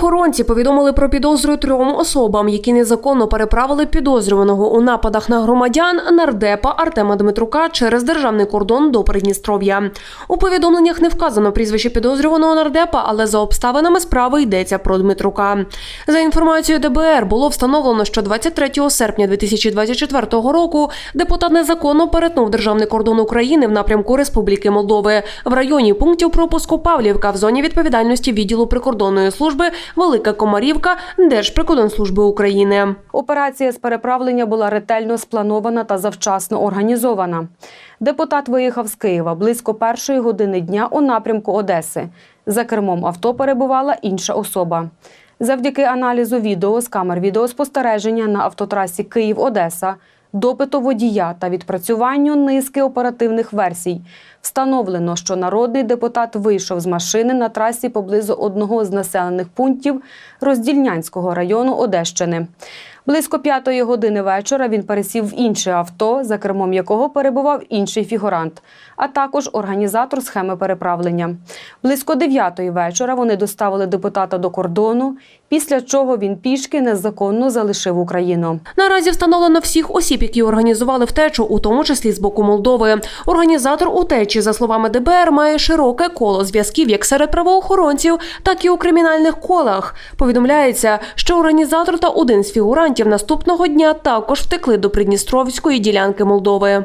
Правоохоронці повідомили про підозру трьом особам, які незаконно переправили підозрюваного у нападах на громадян нардепа Артема Дмитрука через державний кордон до Придністров'я. У повідомленнях не вказано прізвище підозрюваного нардепа, але за обставинами справи йдеться про Дмитрука. За інформацією ДБР було встановлено, що 23 серпня 2024 року депутат незаконно перетнув державний кордон України в напрямку Республіки Молдови в районі пунктів пропуску Павлівка в зоні відповідальності відділу прикордонної служби Велика Комарівка Держприкордонслужби України. Операція з переправлення була ретельно спланована та завчасно організована. Депутат виїхав з Києва близько першої години дня у напрямку Одеси. За кермом авто перебувала інша особа. Завдяки аналізу відео з камер відеоспостереження на автотрасі Київ-Одеса, допиту водія та відпрацюванню низки оперативних версій встановлено, що народний депутат вийшов з машини на трасі поблизу одного з населених пунктів Роздільнянського району Одещини. Близько п'ятої години вечора він пересів в інше авто, за кермом якого перебував інший фігурант, а також організатор схеми переправлення. Близько дев'ятої вечора вони доставили депутата до кордону, після чого він пішки незаконно залишив Україну. Наразі встановлено всіх осіб, які організували втечу, у тому числі з боку Молдови. Організатор утечі, за словами ДБР, має широке коло зв'язків як серед правоохоронців, так і у кримінальних колах. Повідомляється, що організатор та один з фігурантів наступного дня також втекли до Придністровської ділянки Молдови.